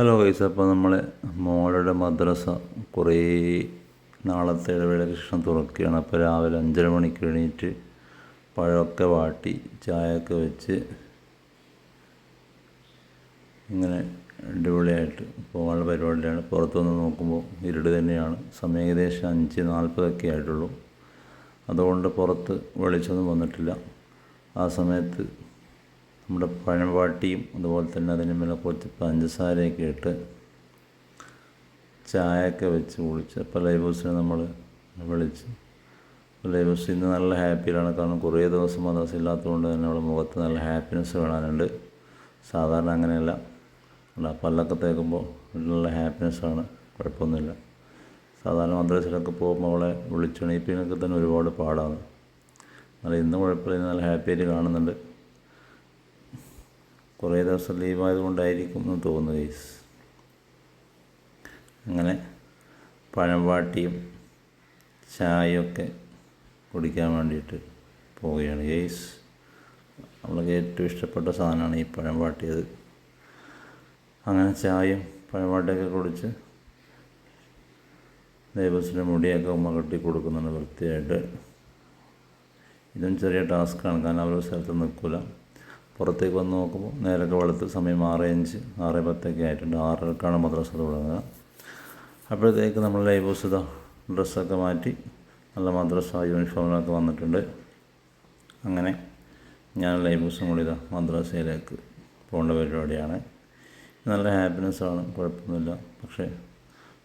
Hello guys അപ്പോൾ നമ്മളെ മോളുടെ മദ്രസ കുറേ നാളത്തെ ഇടവേള കൃഷ്ണൻ തുറക്കുകയാണ്. അപ്പോൾ രാവിലെ അഞ്ചര മണിക്ക് എണീറ്റ് പഴമൊക്കെ വാട്ടി ചായയൊക്കെ വെച്ച് ഇങ്ങനെ അടിപൊളിയായിട്ട് പോകാനുള്ള പരിപാടിയാണ്. പുറത്തുനിന്ന് നോക്കുമ്പോൾ ഇരുട് തന്നെയാണ്. സമയം ഏകദേശം അഞ്ച് നാൽപ്പതൊക്കെ ആയിട്ടുള്ളൂ. അതുകൊണ്ട് പുറത്ത് വെളിച്ചമൊന്നും വന്നിട്ടില്ല. ആ സമയത്ത് നമ്മുടെ പഴംപാട്ടിയും അതുപോലെ തന്നെ അതിന് മേലെ കുറച്ച് പഞ്ചസാരയൊക്കെ ഇട്ട് ചായയൊക്കെ വെച്ച് കുളിച്ച് അപ്പോൾ ലൈബോസിനെ നമ്മൾ വിളിച്ച്. ലൈബോസ് ഇന്ന് നല്ല ഹാപ്പിയിലാണ് കാരണം കുറേ ദിവസം മദ്രസ ഇല്ലാത്തതുകൊണ്ട് തന്നെ നമ്മുടെ മുഖത്ത് നല്ല ഹാപ്പിനെസ് കാണാനുണ്ട്. സാധാരണ അങ്ങനെയല്ല. അല്ല പല്ലൊക്കെ തേക്കുമ്പോൾ നല്ല ഹാപ്പിനെസ്സാണ് കുഴപ്പമൊന്നുമില്ല. സാധാരണ മദ്രസയിലൊക്കെ പോകുമ്പോൾ അവളെ വിളിച്ചുണീപ്പിനൊക്കെ തന്നെ ഒരുപാട് പാടാണ്. എന്നാൽ ഇന്ന് കുഴപ്പമില്ല. നല്ല ഹാപ്പിയായിട്ട് കാണുന്നുണ്ട്. കുറേ ദിവസം ലീവായതുകൊണ്ടായിരിക്കും എന്ന് തോന്നുന്നു ഗൈസ്. അങ്ങനെ പഴം വാട്ടിയും ചായയൊക്കെ കുടിക്കാൻ വേണ്ടിയിട്ട് പോവുകയാണ് ഗൈസ്. നമ്മൾക്ക് ഏറ്റവും ഇഷ്ടപ്പെട്ട സാധനമാണ് ഈ പഴം അങ്ങനെ ചായയും പഴം വാട്ടിയൊക്കെ കുടിച്ച് ദൈവത്തിന്റെ മുടിയൊക്കെ ഉമ്മ കെട്ടി കൊടുക്കുന്നുണ്ട് വൃത്തിയായിട്ട്. ഇതും ചെറിയ ടാസ്ക്കാണ് കാരണം അവരുടെ സ്ഥലത്ത് നിൽക്കില്ല പുറത്തേക്ക് വന്ന് നോക്കുമ്പോൾ നേരൊക്കെ വെളുത്ത് സമയം ആറ് അഞ്ച് ആറ് പത്തൊക്കെ ആയിട്ടുണ്ട്. ആറരക്കാണ് മദ്രസ തുടങ്ങുക. അപ്പോഴത്തേക്ക് നമ്മൾ ലൈബോസിത ഡ്രസ്സൊക്കെ മാറ്റി നല്ല മദ്രസ യൂണിഫോമിലൊക്കെ വന്നിട്ടുണ്ട്. അങ്ങനെ ഞാൻ ലൈബോസും കൂടി ഇതാ മദ്രസയിലേക്ക് പോകേണ്ട പരിപാടിയാണ്. നല്ല ഹാപ്പിനെസ്സാണ് കുഴപ്പമൊന്നുമില്ല. പക്ഷേ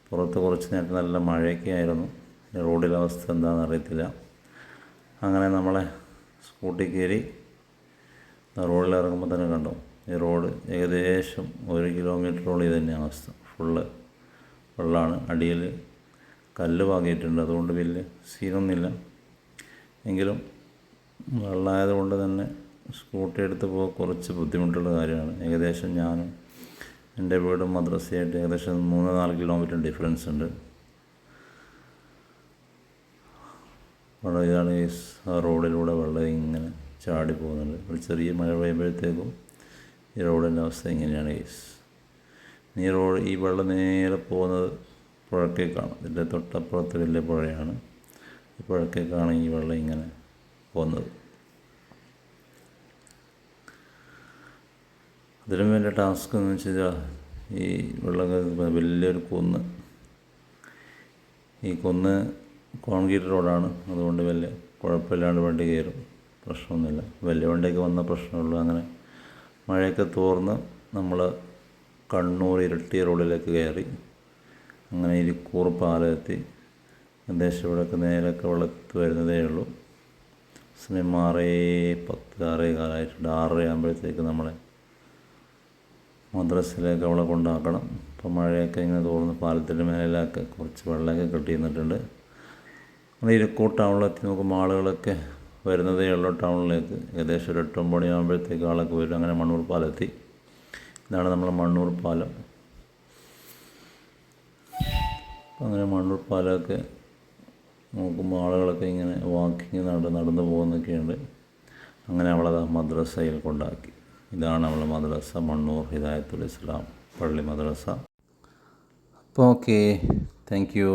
പുറത്ത് കുറച്ച് നേരത്തെ നല്ല മഴയൊക്കെ ആയിരുന്നു. റോഡിലെ അവസ്ഥ എന്താണെന്ന് അറിയത്തില്ല. അങ്ങനെ നമ്മളെ സ്കൂട്ടി കയറി റോഡിൽ ഇറങ്ങുമ്പോൾ തന്നെ കണ്ടോ? ഈ റോഡ് ഏകദേശം ഒരു കിലോമീറ്ററോളം ഇത് തന്നെയാണ് അവസ്ഥ. ഫുള്ള് വെള്ളമാണ് അടിയിൽ കല്ല് വാങ്ങിയിട്ടുണ്ട് അതുകൊണ്ട് വലിയ സീനൊന്നുമില്ല. എങ്കിലും വെള്ളമായതുകൊണ്ട് തന്നെ സ്കൂട്ടി എടുത്ത് പോകാൻ കുറച്ച് ബുദ്ധിമുട്ടുള്ള കാര്യമാണ്. ഏകദേശം ഞാനും എന്റെ വീടും മദ്രസയായിട്ട് ഏകദേശം മൂന്ന് നാല് കിലോമീറ്റർ ഡിഫറൻസ് ഉണ്ട്. ഇതാണ് ഈ റോഡിലൂടെ വെള്ളം ഇങ്ങനെ ചാടി പോകുന്നുണ്ട്. ഒരു ചെറിയ മഴ പെയ്യുമ്പോഴത്തേക്കും ഈ റോഡിന്റെ അവസ്ഥ ഇങ്ങനെയാണ് കേസ് ഈ റോഡ് ഈ വെള്ളം നേരെ പോകുന്നത് പുഴക്കേക്കാണ്. ഇതിന്റെ തൊട്ടപ്പുറത്ത് വലിയ പുഴയാണ്. ഈ പുഴക്കേക്കാണ് ഈ വെള്ളം ഇങ്ങനെ പോകുന്നത്. അതിലും വേണ്ട ടാസ്ക് എന്ന് വെച്ചാൽ ഈ വെള്ളം വലിയൊരു കുന്ന്. ഈ കുന്ന് കോൺക്രീറ്റ് റോഡാണ് അതുകൊണ്ട് വലിയ കുഴപ്പമില്ലാണ്ട് വണ്ടി കയറും. പ്രശ്നമൊന്നുമില്ല. വലിയ വണ്ടിയൊക്കെ വന്ന പ്രശ്നമുള്ളൂ. അങ്ങനെ മഴയൊക്കെ തോർന്ന് നമ്മൾ കണ്ണൂർ ഇരട്ടി റോഡിലേക്ക് കയറി അങ്ങനെ ഇരിക്കൂർ പാലമെത്തി. ഏകദേശം ഇവിടെയൊക്കെ നേരൊക്കെ വെള്ളത്ത് വരുന്നതേ ഉള്ളൂ. സിനിമ ആറേ പത്ത് ആറേ കാലമായിട്ടുണ്ട് ആറര ആകുമ്പോഴത്തേക്ക് നമ്മളെ മദ്രസയിലേക്ക് അവളെ കൊണ്ടാക്കണം. അപ്പോൾ മഴയൊക്കെ ഇങ്ങനെ തോന്നുന്ന പാലത്തിന്റെ മേലിലൊക്കെ കുറച്ച് വെള്ളമൊക്കെ കെട്ടി നിന്നിട്ടുണ്ട്. അങ്ങനെ ഇരക്കൂർ ടൗണിലെത്തി നോക്കുമ്പോൾ ആളുകളൊക്കെ വരുന്നതേ ഉള്ളൂ ടൗണിലേക്ക്. ഏകദേശം ഒരു എട്ട് മണിയാകുമ്പോഴത്തേക്ക് ആളൊക്കെ വരും. അങ്ങനെ മണ്ണൂർ പാലത്തി. ഇതാണ് നമ്മളെ മണ്ണൂർ പാലം. അങ്ങനെ മണ്ണൂർ പാലമൊക്കെ നോക്കുമ്പോൾ ആളുകളൊക്കെ ഇങ്ങനെ വാക്കിങ് നട നടന്നു പോകുന്നൊക്കെയുണ്ട്. അങ്ങനെ അവളത് മദ്രസയിൽ കൊണ്ടാക്കി. ഇതാണ് നമ്മളെ മദ്രസ മണ്ണൂർ ഹിദായത്തുൽ ഇസ്ലാം പള്ളി മദ്രസ. അപ്പോൾ ഓക്കെ. Thank you